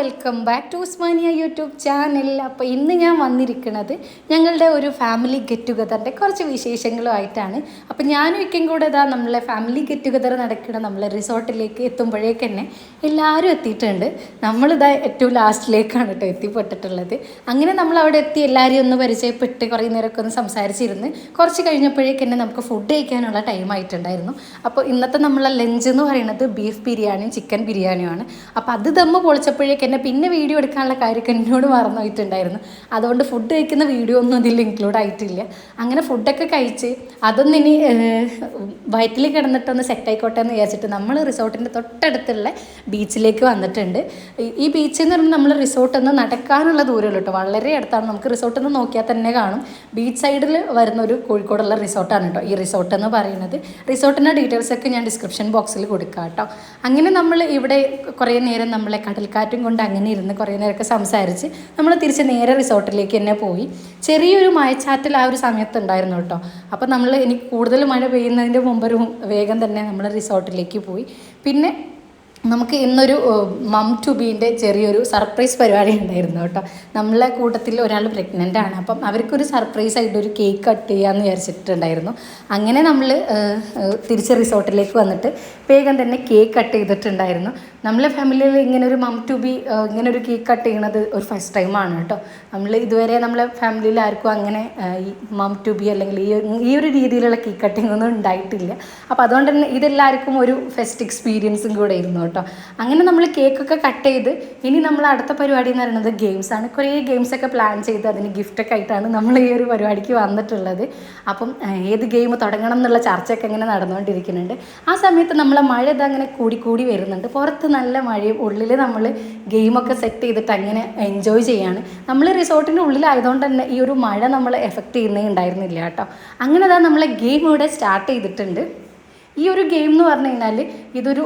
Welcome back to Osmania YouTube channel അപ്പോൾ ഇന്ന് ഞാൻ വന്നിരിക്കുന്നത് ഞങ്ങളുടെ ഒരു ഫാമിലി ഗെറ്റ് ടുഗദറിന്റെ കുറച്ച് വിശേഷങ്ങളുമായിട്ടാണ്. അപ്പോൾ ഞാനും ഒക്കെയും കൂടെ ഇതാ നമ്മളെ ഫാമിലി ഗെറ്റ് ടുഗദർ നടക്കുന്ന നമ്മളെ റിസോർട്ടിലേക്ക് എത്തുമ്പോഴേക്ക് തന്നെ എല്ലാവരും എത്തിയിട്ടുണ്ട്. നമ്മളിതാ ഏറ്റവും ലാസ്റ്റിലേക്കാണ് കേട്ടോ എത്തിപ്പെട്ടിട്ടുള്ളത്. അങ്ങനെ നമ്മൾ അവിടെ എത്തി എല്ലാവരെയും ഒന്ന് പരിചയപ്പെട്ട് കുറേ നേരമൊക്കെ ഒന്ന് സംസാരിച്ചിരുന്ന്. കുറച്ച് കഴിഞ്ഞപ്പോഴേക്ക് തന്നെ നമുക്ക് ഫുഡ് കഴിക്കാനുള്ള ടൈം ആയിട്ടുണ്ടായിരുന്നു. അപ്പോൾ ഇന്നത്തെ നമ്മളെ ലഞ്ച് എന്ന് പറയുന്നത് ബീഫ് ബിരിയാണിയും ചിക്കൻ ബിരിയാണിയുമാണ്. അപ്പോൾ അത് ദമ്മ് പൊളിച്ചപ്പോഴേക്ക് എന്നെ പിന്നെ വീഡിയോ എടുക്കാനുള്ള കാര്യമൊക്കെ എന്നോട് മറന്നു പോയിട്ടുണ്ടായിരുന്നു അതുകൊണ്ട് ഫുഡ് കഴിക്കുന്ന വീഡിയോ ഒന്നും അതിൽ ഇൻക്ലൂഡ് ആയിട്ടില്ല. അങ്ങനെ ഫുഡൊക്കെ കഴിച്ച് അതൊന്നും ഇനി വയറ്റിൽ കിടന്നിട്ടൊന്ന് സെറ്റ് ആയിക്കോട്ടെ എന്ന് വിചാരിച്ചിട്ട് നമ്മൾ റിസോർട്ടിന്റെ തൊട്ടടുത്തുള്ള ബീച്ചിലേക്ക് വന്നിട്ടുണ്ട്. ഈ- ഈ ബീച്ചിൽ നിന്ന് പറയുമ്പോൾ നമ്മൾ റിസോർട്ടിൽ നിന്ന് നടക്കാനുള്ള ദൂരമുള്ളൂ കേട്ടോ. വളരെ അടുത്താണ്. നമുക്ക് റിസോർട്ടിൽ നിന്ന് നോക്കിയാൽ തന്നെ കാണും. ബീച്ച് സൈഡിൽ വരുന്ന ഒരു കോഴിക്കോടുള്ള റിസോർട്ടാണ് കേട്ടോ ഈ റിസോർട്ട് എന്ന് പറയുന്നത്. റിസോർട്ടിന്റെ ഡീറ്റെയിൽസൊക്കെ ഞാൻ ഡിസ്ക്രിപ്ഷൻ ബോക്സിൽ കൊടുക്കാം കേട്ടോ. അങ്ങനെ നമ്മൾ ഇവിടെ കുറേ നേരം നമ്മളെ കടൽക്കാറ്റും കൊണ്ട് അങ്ങനെ ഇരുന്ന് കുറേ നേരമൊക്കെ സംസാരിച്ച് നമ്മൾ തിരിച്ച് നേരെ റിസോർട്ടിലേക്ക് തന്നെ പോയി. ചെറിയൊരു മഴച്ചാറ്റൽ ആ ഒരു സമയത്ത് ഉണ്ടായിരുന്നു കേട്ടോ. അപ്പോൾ നമ്മൾ എനിക്ക് കൂടുതൽ മഴ പെയ്യുന്നതിന്റെ മുമ്പ് വേഗം തന്നെ നമ്മൾ റിസോർട്ടിലേക്ക് പോയി. പിന്നെ നമുക്ക് ഇന്നൊരു മം ടു ബീന്റെ ചെറിയൊരു സർപ്രൈസ് പരിപാടി ഉണ്ടായിരുന്നു കേട്ടോ. നമ്മളെ കൂട്ടത്തിൽ ഒരാൾ പ്രഗ്നന്റ് ആണ്. അപ്പം അവർക്കൊരു സർപ്രൈസ് ആയിട്ട് ഒരു കേക്ക് കട്ട് ചെയ്യാമെന്ന് വിചാരിച്ചിട്ടുണ്ടായിരുന്നു. അങ്ങനെ നമ്മൾ തിരിച്ച് റിസോർട്ടിലേക്ക് വന്നിട്ട് വേഗം തന്നെ കേക്ക് കട്ട് ചെയ്തിട്ടുണ്ടായിരുന്നു. നമ്മളെ ഫാമിലിയിൽ ഇങ്ങനെ ഒരു മം ടു ബി ഇങ്ങനെ ഒരു കേക്ക് കട്ട് ചെയ്യണത് ഒരു ഫസ്റ്റ് ടൈമാണ് കേട്ടോ. നമ്മൾ ഇതുവരെ നമ്മളെ ഫാമിലിയിൽ ആർക്കും അങ്ങനെ ഈ മം ടു ബി അല്ലെങ്കിൽ ഈ ഈ ഒരു രീതിയിലുള്ള കേക്ക് കട്ടിംഗ് ഒന്നും ഉണ്ടായിട്ടില്ല. അപ്പോൾ അതുകൊണ്ട് തന്നെ ഇതെല്ലാവർക്കും ഒരു ഫെസ്റ്റ് എക്സ്പീരിയൻസും കൂടെ ഇരുന്നു കേട്ടോ. അങ്ങനെ നമ്മൾ കേക്കൊക്കെ കട്ട് ചെയ്ത് ഇനി നമ്മൾ അടുത്ത പരിപാടി എന്ന് പറയുന്നത് ഗെയിംസാണ് കുറേ ഗെയിംസ് ഒക്കെ പ്ലാൻ ചെയ്ത് അതിന് ഗിഫ്റ്റൊക്കെ ആയിട്ടാണ് നമ്മൾ ഈ ഒരു പരിപാടിക്ക് വന്നിട്ടുള്ളത്. അപ്പം ഏത് ഗെയിം തുടങ്ങണം എന്നുള്ള ചർച്ചയൊക്കെ ഇങ്ങനെ നടന്നുകൊണ്ടിരിക്കുന്നുണ്ട്. ആ സമയത്ത് നമ്മളെ മഴ ഇത് അങ്ങനെ കൂടി കൂടി വരുന്നുണ്ട്. പുറത്ത് നല്ല മഴയും ഉള്ളിൽ നമ്മൾ ഗെയിമൊക്കെ സെറ്റ് ചെയ്തിട്ട് അങ്ങനെ എൻജോയ് ചെയ്യാണ്. നമ്മൾ റിസോർട്ടിന്റെ ഉള്ളിലായതുകൊണ്ട് തന്നെ ഈ ഒരു മഴ നമ്മളെ എഫക്റ്റ് ചെയ്യുന്നേ ഉണ്ടായിരുന്നില്ല കേട്ടോ. അങ്ങനെ അതാ നമ്മളെ ഗെയിം ഇവിടെ സ്റ്റാർട്ട് ചെയ്തിട്ടുണ്ട്. ഈ ഒരു ഗെയിം എന്ന് പറഞ്ഞു കഴിഞ്ഞാൽ ഇതൊരു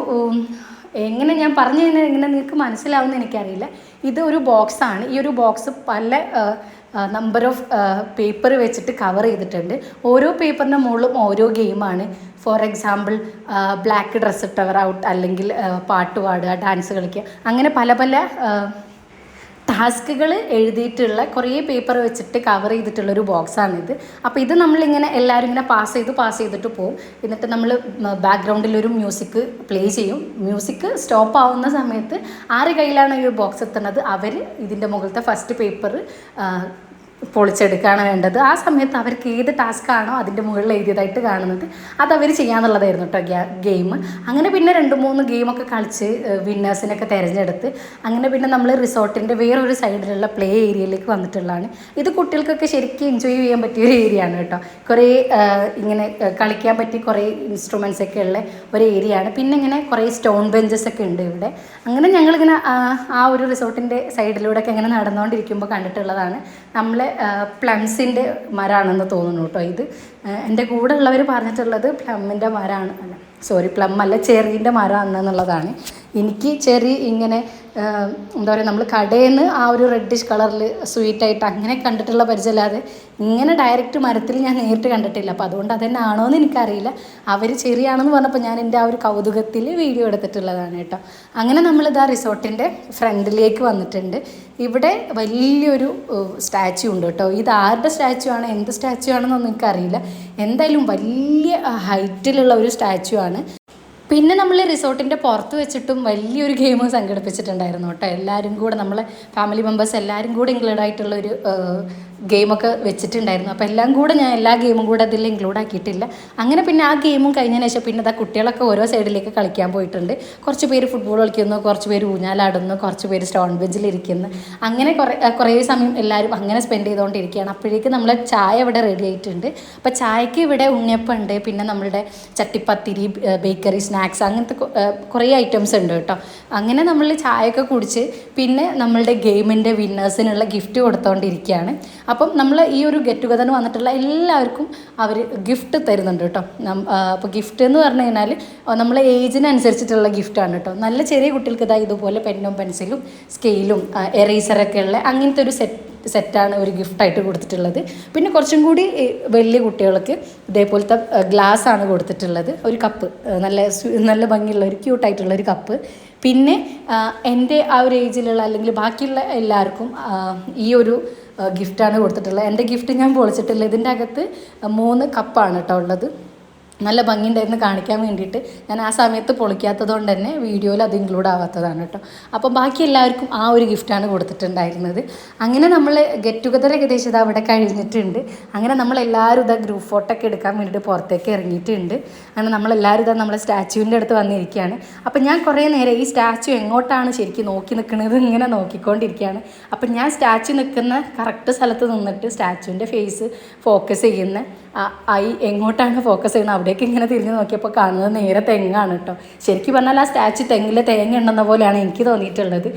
എങ്ങനെ ഞാൻ പറഞ്ഞു കഴിഞ്ഞാൽ എങ്ങനെ നിങ്ങൾക്ക് മനസ്സിലാവുമെന്ന് എനിക്കറിയില്ല. ഇത് ഒരു ബോക്സാണ് ഈ ഒരു ബോക്സ് പല നമ്പർ ഓഫ് പേപ്പർ വെച്ചിട്ട് കവർ ചെയ്തിട്ടുണ്ട്. ഓരോ പേപ്പറിന്റെ മുകളിലും ഓരോ ഗെയിമാണ് ഫോർ എക്സാമ്പിൾ ബ്ലാക്ക് ഡ്രസ്സ് ഇട്ടവർ ഔട്ട് അല്ലെങ്കിൽ പാട്ട് പാടുക ഡാൻസ് കളിക്കുക. അങ്ങനെ പല പല ടാസ്കുകൾ എഴുതിയിട്ടുള്ള കുറേ പേപ്പർ വെച്ചിട്ട് കവർ ചെയ്തിട്ടുള്ള ഒരു ബോക്സാണിത് അപ്പോൾ ഇത് നമ്മളിങ്ങനെ എല്ലാവരും ഇങ്ങനെ പാസ് ചെയ്ത് പാസ് ചെയ്തിട്ട് പോകും എന്നിട്ട് നമ്മൾ ബാക്ക്ഗ്രൗണ്ടിൽ ഒരു മ്യൂസിക് പ്ലേ ചെയ്യും. മ്യൂസിക് സ്റ്റോപ്പ് ആവുന്ന സമയത്ത് ആറ് കയ്യിലാണ് ഈ ബോക്സ് എത്തുന്നത്? അവർ ഇതിന്റെ മുകളിലത്തെ ഫസ്റ്റ് പേപ്പർ പൊളിച്ചെടുക്കുകയാണ് വേണ്ടത്. ആ സമയത്ത് അവർക്ക് ഏത് ടാസ്ക് ആണോ അതിന്റെ മുകളിൽ എഴുതിയതായിട്ട് കാണുന്നത്. അത് അവർ ചെയ്യാന്നുള്ളതായിരുന്നു കേട്ടോ ഗെയിം അങ്ങനെ പിന്നെ രണ്ട് മൂന്ന് ഗെയിമൊക്കെ കളിച്ച് വിന്നേഴ്സിനൊക്കെ തിരഞ്ഞെടുത്ത്. അങ്ങനെ പിന്നെ നമ്മൾ റിസോർട്ടിന്റെ വേറൊരു സൈഡിലുള്ള പ്ലേ ഏരിയയിലേക്ക് വന്നിട്ടുള്ളതാണ്. ഇത് കുട്ടികൾക്കൊക്കെ ശരിക്കും എൻജോയ് ചെയ്യാൻ പറ്റിയ ഒരു ഏരിയ ആണ് കേട്ടോ കുറേ ഇങ്ങനെ കളിക്കാൻ പറ്റിയ കുറേ ഇൻസ്ട്രുമെൻസ് ഒക്കെ ഉള്ള ഒരു ഏരിയ ആണ്. പിന്നെ ഇങ്ങനെ കുറേ സ്റ്റോൺ ബെഞ്ചസ് ഒക്കെ ഉണ്ട് ഇവിടെ. അങ്ങനെ ഞങ്ങളിങ്ങനെ ആ ഒരു റിസോർട്ടിന്റെ സൈഡിലൂടെ ഒക്കെ ഇങ്ങനെ നടന്നുകൊണ്ടിരിക്കുമ്പോൾ കണ്ടിട്ടുള്ളതാണ്. നമ്മളെ പ്ലംസിന്റെ മരമാണെന്ന് തോന്നുന്നു കേട്ടോ ഇത്. എന്റെ കൂടെ ഉള്ളവർ പറഞ്ഞിട്ടുള്ളത് പ്ലമ്മിന്റെ മരമാണ് സോറി പ്ലം അല്ല ചെറീന്റെ മരമാണെന്നുള്ളതാണ് എനിക്ക് ചെറി ഇങ്ങനെ എന്താ പറയുക നമ്മൾ കടയിൽ നിന്ന് ആ ഒരു റെഡിഷ് കളറിൽ സ്വീറ്റായിട്ട് അങ്ങനെ കണ്ടിട്ടുള്ള പരിചയമില്ലാതെ ഇങ്ങനെ ഡയറക്റ്റ് മരത്തിൽ ഞാൻ നേരിട്ട് കണ്ടിട്ടില്ല. അപ്പോൾ അതുകൊണ്ട് അതന്നെ ആണോ എന്ന് എനിക്കറിയില്ല. അവർ ചെറിയാണെന്ന് പറഞ്ഞപ്പോൾ ഞാൻ എന്റെ ആ ഒരു കൗതുകത്തിൽ വീഡിയോ എടുത്തിട്ടുള്ളതാണ് കേട്ടോ. അങ്ങനെ നമ്മളിത് ആ റിസോർട്ടിന്റെ ഫ്രണ്ടിലേക്ക് വന്നിട്ടുണ്ട്. ഇവിടെ വലിയൊരു സ്റ്റാച്യു ഉണ്ട് കേട്ടോ. ഇത് ആരുടെ സ്റ്റാച്യു ആണ്? എന്ത് സ്റ്റാച്യു ആണെന്നൊന്നും എനിക്കറിയില്ല. എന്തായാലും വലിയ ഹൈറ്റിലുള്ള ഒരു സ്റ്റാച്യു ആണ്. പിന്നെ നമ്മൾ റിസോർട്ടിന്റെ പുറത്ത് വെച്ചിട്ടും വലിയൊരു ഗെയിം സംഘടിപ്പിച്ചിട്ടുണ്ടായിരുന്നു കേട്ടോ. എല്ലാവരും കൂടെ നമ്മളെ ഫാമിലി മെമ്പേഴ്സ് എല്ലാവരും കൂടെ ഇൻക്ലൂഡ് ആയിട്ടുള്ള ഒരു ഗെയിമൊക്കെ വെച്ചിട്ടുണ്ടായിരുന്നു. അപ്പോൾ എല്ലാം കൂടെ ഞാൻ എല്ലാ ഗെയിമും കൂടെ അതിൽ ഇൻക്ലൂഡ് ആക്കിയിട്ടില്ല. അങ്ങനെ പിന്നെ ആ ഗെയിമും കഴിഞ്ഞതിന് ശേഷം പിന്നെ അതാ കുട്ടികളൊക്കെ ഓരോ സൈഡിലേക്ക് കളിക്കാൻ പോയിട്ടുണ്ട്. കുറച്ച് പേര് ഫുട്ബോൾ കളിക്കുന്നു കുറച്ച് പേര് ഊഞ്ഞാലാടുന്നു കുറച്ച് പേര് സ്റ്റോൺ ബെഞ്ചിലിരിക്കുന്നു അങ്ങനെ കുറേ കുറേ സമയം എല്ലാവരും അങ്ങനെ സ്പെൻഡ് ചെയ്തുകൊണ്ടിരിക്കുകയാണ്. അപ്പോഴേക്ക് നമ്മളെ ചായ ഇവിടെ റെഡി ആയിട്ടുണ്ട്. അപ്പോൾ ചായക്ക് ഇവിടെ ഉണ്ണിയപ്പുണ്ട് പിന്നെ നമ്മളുടെ ചട്ടിപ്പത്തിരി ബേക്കറി സ്നാക്സ് അങ്ങനത്തെ കുറേ ഐറ്റംസ് ഉണ്ട് കേട്ടോ. അങ്ങനെ നമ്മൾ ചായയൊക്കെ കുടിച്ച് പിന്നെ നമ്മളുടെ ഗെയിമിന്റെ വിന്നേഴ്സിനുള്ള ഗിഫ്റ്റ് കൊടുത്തുകൊണ്ടിരിക്കുകയാണ് അപ്പം നമ്മൾ ഈ ഒരു ഗെറ്റ് ടുഗദറിന് വന്നിട്ടുള്ള എല്ലാവർക്കും അവർ ഗിഫ്റ്റ് തരുന്നുണ്ട് കേട്ടോ. അപ്പോൾ ഗിഫ്റ്റ് എന്ന് പറഞ്ഞു കഴിഞ്ഞാൽ നമ്മളെ ഏജിനനുസരിച്ചിട്ടുള്ള ഗിഫ്റ്റാണ് കേട്ടോ. നല്ല ചെറിയ കുട്ടികൾക്ക് ഇതാ ഇതുപോലെ പെന്നും പെൻസിലും സ്കെയിലും എറേസറൊക്കെ ഉള്ള അങ്ങനത്തെ ഒരു സെറ്റ് സെറ്റാണ് ഒരു ഗിഫ്റ്റായിട്ട് കൊടുത്തിട്ടുള്ളത്. പിന്നെ കുറച്ചും കൂടി വലിയ കുട്ടികൾക്ക് ഇതേപോലത്തെ ഗ്ലാസ് ആണ് കൊടുത്തിട്ടുള്ളത്. ഒരു കപ്പ് നല്ല നല്ല ഭംഗിയുള്ള ഒരു ക്യൂട്ടായിട്ടുള്ള ഒരു കപ്പ് പിന്നെ എന്റെ ആ ഒരു ഏജിലുള്ള അല്ലെങ്കിൽ ബാക്കിയുള്ള എല്ലാവർക്കും ഈ ഒരു ഗിഫ്റ്റാണ് കൊടുത്തിട്ടുള്ളത്. എന്റെ ഗിഫ്റ്റ് ഞാൻ പൊളിച്ചിട്ടില്ല. ഇതിന്റെ അകത്ത് മൂന്ന് കപ്പാണ് കേട്ടോ ഉള്ളത്. നല്ല ഭംഗിയുണ്ടായിരുന്നു കാണിക്കാൻ വേണ്ടിയിട്ട്. ഞാൻ ആ സമയത്ത് പൊളിക്കാത്തത് കൊണ്ട് തന്നെ വീഡിയോയിൽ അത് ഇൻക്ലൂഡ് ആവാത്തതാണ് കേട്ടോ. അപ്പോൾ ബാക്കി എല്ലാവർക്കും ആ ഒരു ഗിഫ്റ്റാണ് കൊടുത്തിട്ടുണ്ടായിരുന്നത്. അങ്ങനെ നമ്മൾ ഗെറ്റ് ടുഗദർ ഏകദേശം ഇത് അവിടെ കഴിഞ്ഞിട്ടുണ്ട്. അങ്ങനെ നമ്മൾ എല്ലാവരും ഇതാ ഗ്രൂപ്പ് ഫോട്ടോ ഒക്കെ എടുക്കാൻ വേണ്ടിയിട്ട് പുറത്തേക്ക് ഇറങ്ങിയിട്ടുണ്ട്. അങ്ങനെ നമ്മളെല്ലാവരും ഇതാ നമ്മളെ സ്റ്റാച്യുവിന്റെ അടുത്ത് വന്നിരിക്കുകയാണ്. അപ്പോൾ ഞാൻ കുറേ നേരം ഈ സ്റ്റാച്യു എങ്ങോട്ടാണ് ശരിക്കും നോക്കി നിൽക്കുന്നത് ഇങ്ങനെ നോക്കിക്കൊണ്ടിരിക്കുകയാണ്. അപ്പം ഞാൻ സ്റ്റാച്യു നിൽക്കുന്ന കറക്റ്റ് സ്ഥലത്ത് നിന്നിട്ട് സ്റ്റാച്യുവിന്റെ ഫേസ് ഫോക്കസ് ചെയ്യുന്ന ഐ എങ്ങോട്ടാണ് ഫോക്കസ് ചെയ്യുന്നത് അവിടേക്ക് ഇങ്ങനെ തിരിഞ്ഞു നോക്കിയപ്പോൾ കാണുന്നത് നേരെ തെങ്ങാണ് കേട്ടോ ശരിക്കും പറഞ്ഞാൽ ആ സ്റ്റാച്ചു തെങ്ങിലെ തേങ്ങ ഉണ്ടെന്ന പോലെയാണ് എനിക്ക് തോന്നിയിട്ടുള്ളത്.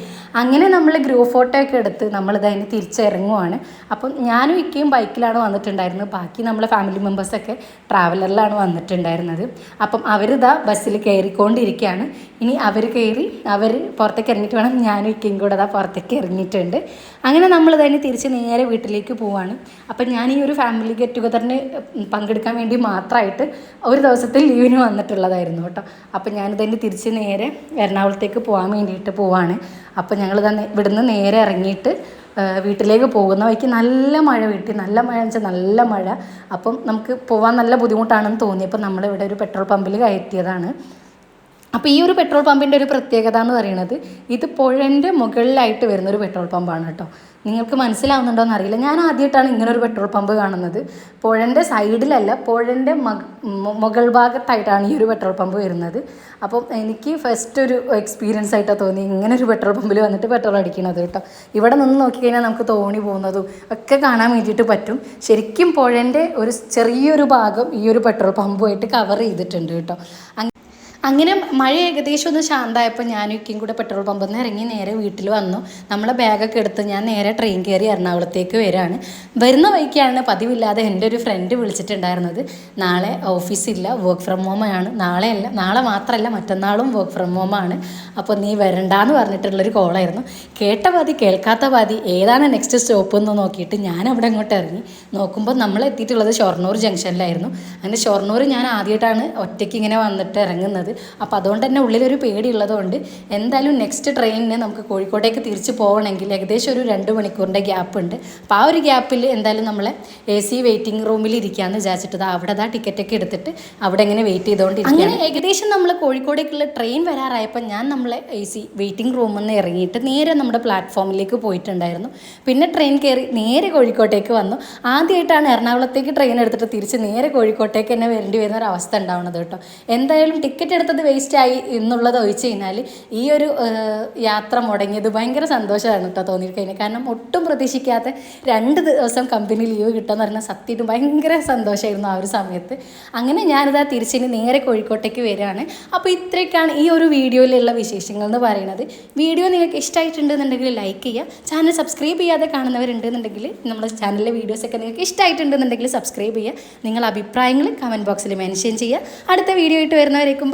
അങ്ങനെ നമ്മൾ ഗ്രൂപ്പ് ഫോട്ടോ ഒക്കെ എടുത്ത് നമ്മളിത് അതിന് തിരിച്ചിറങ്ങുവാണ്. അപ്പം ഞാനും ഇക്കയും ബൈക്കിലാണ് വന്നിട്ടുണ്ടായിരുന്നത്. ബാക്കി നമ്മളെ ഫാമിലി മെമ്പേഴ്സൊക്കെ ട്രാവലറിലാണ് വന്നിട്ടുണ്ടായിരുന്നത്. അപ്പം അവരിതാ ബസ്സിൽ കയറിക്കൊണ്ടിരിക്കുകയാണ് ഇനി അവർ കയറി അവർ പുറത്തേക്ക് ഇറങ്ങിയിട്ട് വേണം. ഞാനും ഇക്കയും കൂടെ അതാ പുറത്തേക്ക് ഇറങ്ങിയിട്ടുണ്ട്. അങ്ങനെ നമ്മൾ തന്നെ തിരിച്ച് നേരെ വീട്ടിലേക്ക് പോവാണ്. അപ്പം ഞാൻ ഈ ഒരു ഫാമിലി ഗെറ്റ് ടുഗദറിന് പങ്കെടുക്കാൻ വേണ്ടി മാത്രമായിട്ട് ഒരു ദിവസത്തെ ലീവിന് വന്നിട്ടുള്ളതായിരുന്നു കേട്ടോ. അപ്പം ഞാനിതിന്റെ തിരിച്ച് നേരെ എറണാകുളത്തേക്ക് പോകാൻ വേണ്ടിയിട്ട് പോവാണ്. അപ്പം ഞങ്ങൾ തന്നെ ഇവിടുന്ന് നേരെ ഇറങ്ങിയിട്ട് വീട്ടിലേക്ക് പോകുന്ന വഴിക്ക് നല്ല മഴ വീട്ടി. നല്ല മഴ എന്ന് വെച്ചാൽ നല്ല മഴ. അപ്പം നമുക്ക് പോകാൻ നല്ല ബുദ്ധിമുട്ടാണെന്ന് തോന്നി. അപ്പം നമ്മളിവിടെ ഒരു പെട്രോൾ പമ്പിൽ കയറ്റിയതാണ്. അപ്പോൾ ഈ ഒരു പെട്രോൾ പമ്പിന്റെ ഒരു പ്രത്യേകത എന്ന് പറയുന്നത് ഇത് പുഴന്റെ മുകളിലായിട്ട് വരുന്ന ഒരു പെട്രോൾ പമ്പാണ് കേട്ടോ. നിങ്ങൾക്ക് മനസ്സിലാവുന്നുണ്ടോ എന്നറിയില്ല. ഞാൻ ആദ്യമായിട്ടാണ് ഇങ്ങനെ ഒരു പെട്രോൾ പമ്പ് കാണുന്നത്. പുഴന്റെ സൈഡിലല്ല പുഴന്റെ മകൾ ഭാഗത്തായിട്ടാണ് ഈ ഒരു പെട്രോൾ പമ്പ് വരുന്നത്. അപ്പം എനിക്ക് ഫസ്റ്റ് ഒരു എക്സ്പീരിയൻസ് ആയിട്ടാണ് തോന്നി ഇങ്ങനെ ഒരു പെട്രോൾ പമ്പിൽ വന്നിട്ട് പെട്രോൾ അടിക്കണത് കേട്ടോ. ഇവിടെ നിന്ന് നോക്കിക്കഴിഞ്ഞാൽ നമുക്ക് തോണി പോകുന്നതും ഒക്കെ കാണാൻ വേണ്ടിയിട്ട് പറ്റും. ശരിക്കും പുഴന്റെ ഒരു ചെറിയൊരു ഭാഗം ഈ ഒരു പെട്രോൾ പമ്പുമായിട്ട് കവർ ചെയ്തിട്ടുണ്ട് കേട്ടോ. അങ്ങനെ മഴ ഏകദേശം ഒന്ന് ശാന്തമായപ്പോൾ ഞാനും ഇക്കും കൂടെ പെട്രോൾ പമ്പിൽ നിന്ന് ഇറങ്ങി നേരെ വീട്ടിൽ വന്നു. നമ്മളെ ബാഗൊക്കെ എടുത്ത് ഞാൻ നേരെ ട്രെയിൻ കയറി എറണാകുളത്തേക്ക് വരികയാണ് വരുന്ന വഴിക്കാണ് പതിവില്ലാതെ എന്റെ ഒരു ഫ്രണ്ട് വിളിച്ചിട്ടുണ്ടായിരുന്നത്. നാളെ ഓഫീസില്ല വർക്ക് ഫ്രം ഹോം ആണ്. നാളെ അല്ല നാളെ മാത്രമല്ല മറ്റന്നാളും വർക്ക് ഫ്രം ഹോം ആണ്. അപ്പോൾ നീ വരണ്ടാന്ന് പറഞ്ഞിട്ടുള്ളൊരു കോളായിരുന്നു കേട്ട പാതി കേൾക്കാത്ത പാതി ഏതാണ് നെക്സ്റ്റ് സ്റ്റോപ്പ് എന്ന് നോക്കിയിട്ട് ഞാൻ അവിടെ അങ്ങോട്ട് ഇറങ്ങി. നോക്കുമ്പോൾ നമ്മൾ എത്തിയിട്ടുള്ളത് ഷൊർണൂർ ജംഗ്ഷനിലായിരുന്നു അങ്ങനെ ഷൊർണൂർ ഞാൻ ആദ്യമായിട്ടാണ് ഒറ്റയ്ക്ക് ഇങ്ങനെ വന്നിട്ട് ഇറങ്ങുന്നത്. അപ്പോൾ അതുകൊണ്ട് തന്നെ ഉള്ളിലൊരു പേടിയുള്ളതുകൊണ്ട് എന്തായാലും നെക്സ്റ്റ് ട്രെയിനിന് നമുക്ക് കോഴിക്കോട്ടേക്ക് തിരിച്ച് പോകണമെങ്കിൽ ഏകദേശം ഒരു രണ്ട് മണിക്കൂറിന്റെ ഗ്യാപ്പ് ഉണ്ട്. അപ്പോൾ ആ ഒരു ഗ്യാപ്പിൽ എന്തായാലും നമ്മളെ എ സി വെയിറ്റിംഗ് റൂമിൽ ഇരിക്കാമെന്ന് വിചാരിച്ചിട്ട് അവിടെ അതാ ടിക്കറ്റൊക്കെ എടുത്തിട്ട് അവിടെ ഇങ്ങനെ വെയിറ്റ് ചെയ്തുകൊണ്ടിരിക്കും അങ്ങനെ ഏകദേശം നമ്മൾ കോഴിക്കോടേക്കുള്ള ട്രെയിൻ വരാറായപ്പോൾ ഞാൻ നമ്മളെ എ സി വെയിറ്റിംഗ് റൂമിൽ നിന്ന് ഇറങ്ങിയിട്ട് നേരെ നമ്മുടെ പ്ലാറ്റ്ഫോമിലേക്ക് പോയിട്ടുണ്ടായിരുന്നു. പിന്നെ ട്രെയിൻ കയറി നേരെ കോഴിക്കോട്ടേക്ക് വന്നു. ആദ്യമായിട്ടാണ് എറണാകുളത്തേക്ക് ട്രെയിൻ എടുത്തിട്ട് തിരിച്ച് നേരെ കോഴിക്കോട്ടേക്ക് തന്നെ വരേണ്ടി വരുന്ന ഒരു അവസ്ഥ ഉണ്ടാവുന്നത് കേട്ടോ. എന്തായാലും ടിക്കറ്റ് എടുത്തത് വേസ്റ്റ് ആയി എന്നുള്ളത് ഒഴിച്ച് കഴിഞ്ഞാൽ ഈ ഒരു യാത്ര മുടങ്ങിയത് ഭയങ്കര സന്തോഷമാണ് കേട്ടോ തോന്നിയിട്ട് കാരണം ഒട്ടും പ്രതീക്ഷിക്കാത്ത രണ്ട് ദിവസം കമ്പനി ലീവ് കിട്ടുമെന്ന് പറഞ്ഞാൽ സത്യമായിട്ടും ഭയങ്കര സന്തോഷമായിരുന്നു ആ ഒരു സമയത്ത്. അങ്ങനെ ഞാനിതാ തിരിച്ചിനി നേരെ കോഴിക്കോട്ടേക്ക് വരികയാണ്. അപ്പോൾ ഇത്രയൊക്കെയാണ് ഈ ഒരു വീഡിയോയിലുള്ള വിശേഷങ്ങൾ എന്ന് പറയുന്നത്. വീഡിയോ നിങ്ങൾക്ക് ഇഷ്ടമായിട്ടുണ്ടെന്നുണ്ടെങ്കിൽ ലൈക്ക് ചെയ്യുക. ചാനൽ സബ്സ്ക്രൈബ് ചെയ്യാതെ കാണുന്നവരുണ്ടെന്നുണ്ടെങ്കിൽ നമ്മുടെ ചാനലിലെ വീഡിയോസൊക്കെ നിങ്ങൾക്ക് ഇഷ്ടമായിട്ടുണ്ടെന്നുണ്ടെങ്കിൽ സബ്സ്ക്രൈബ് ചെയ്യുക. നിങ്ങളുടെ അഭിപ്രായങ്ങൾ കമന്റ് ബോക്സിൽ മെൻഷൻ ചെയ്യുക. അടുത്ത വീഡിയോ ആയിട്ട് വരുന്നവരേക്കും